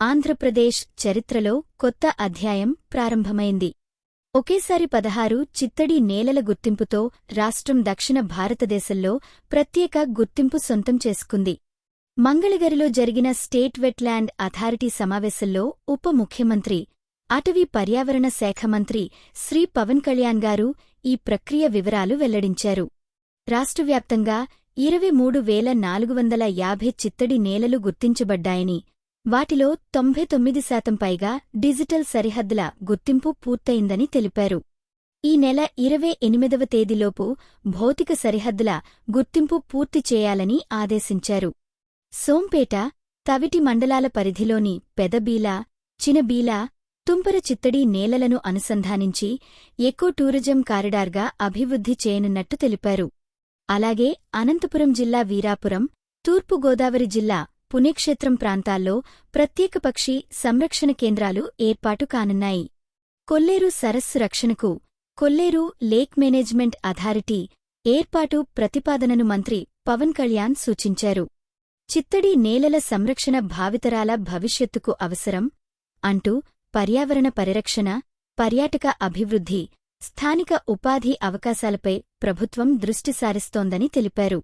ఆంధ్రప్రదేశ్ చరిత్రలో కొత్త అధ్యాయం ప్రారంభమైంది. ఒకేసారి పదహారు చిత్తడి నేలల గుర్తింపుతో రాష్ట్రం దక్షిణ భారతదేశంలో ప్రత్యేక గుర్తింపు సొంతం చేసుకుంది. మంగళగిరిలో జరిగిన స్టేట్ వెట్లాండ్ అథారిటీ సమావేశంలో ఉప ముఖ్యమంత్రి అటవీ పర్యావరణ శాఖ మంత్రి శ్రీ పవన్ కళ్యాణ్ గారు ఈ ప్రక్రియ వివరాలు వెల్లడించారు. రాష్ట్రవ్యాప్తంగా ఇరవై మూడు వేల నాలుగు వందల యాభై చిత్తడి నేలలు గుర్తించబడ్డాయని వాటిలో తొంభై తొమ్మిది శాతం పైగా డిజిటల్ సరిహద్దుల గుర్తింపు పూర్తయిందని తెలిపారు. ఈ నెల ఇరవై ఎనిమిదవ తేదీలోపు భౌతిక సరిహద్దుల గుర్తింపు పూర్తి చేయాలని ఆదేశించారు. సోంపేట తవిటి మండలాల పరిధిలోని పెదబీల చినబీల తుంపర చిత్తడి నేలలను అనుసంధానించి ఎకో టూరిజం కారిడార్గా అభివృద్ధి చేయనున్నట్టు తెలిపారు. అలాగే అనంతపురం జిల్లా వీరాపురం తూర్పుగోదావరి జిల్లా పుణ్యక్షేత్రం ప్రాంతాల్లో ప్రత్యేక పక్షి సంరక్షణ కేంద్రాలు ఏర్పాటు కానున్నాయి. కొల్లేరు సరస్సు రక్షణకు కొల్లేరు లేక్ మేనేజ్మెంట్ అథారిటీ ఏర్పాటు ప్రతిపాదనను మంత్రి పవన్ కళ్యాణ్ సూచించారు. చిత్తడి నేలల సంరక్షణ భావితరాల భవిష్యత్తుకు అవసరం అంటూ పర్యావరణ పరిరక్షణ పర్యాటక అభివృద్ధి స్థానిక ఉపాధి అవకాశాలపై ప్రభుత్వం దృష్టి సారిస్తోందని తెలిపారు.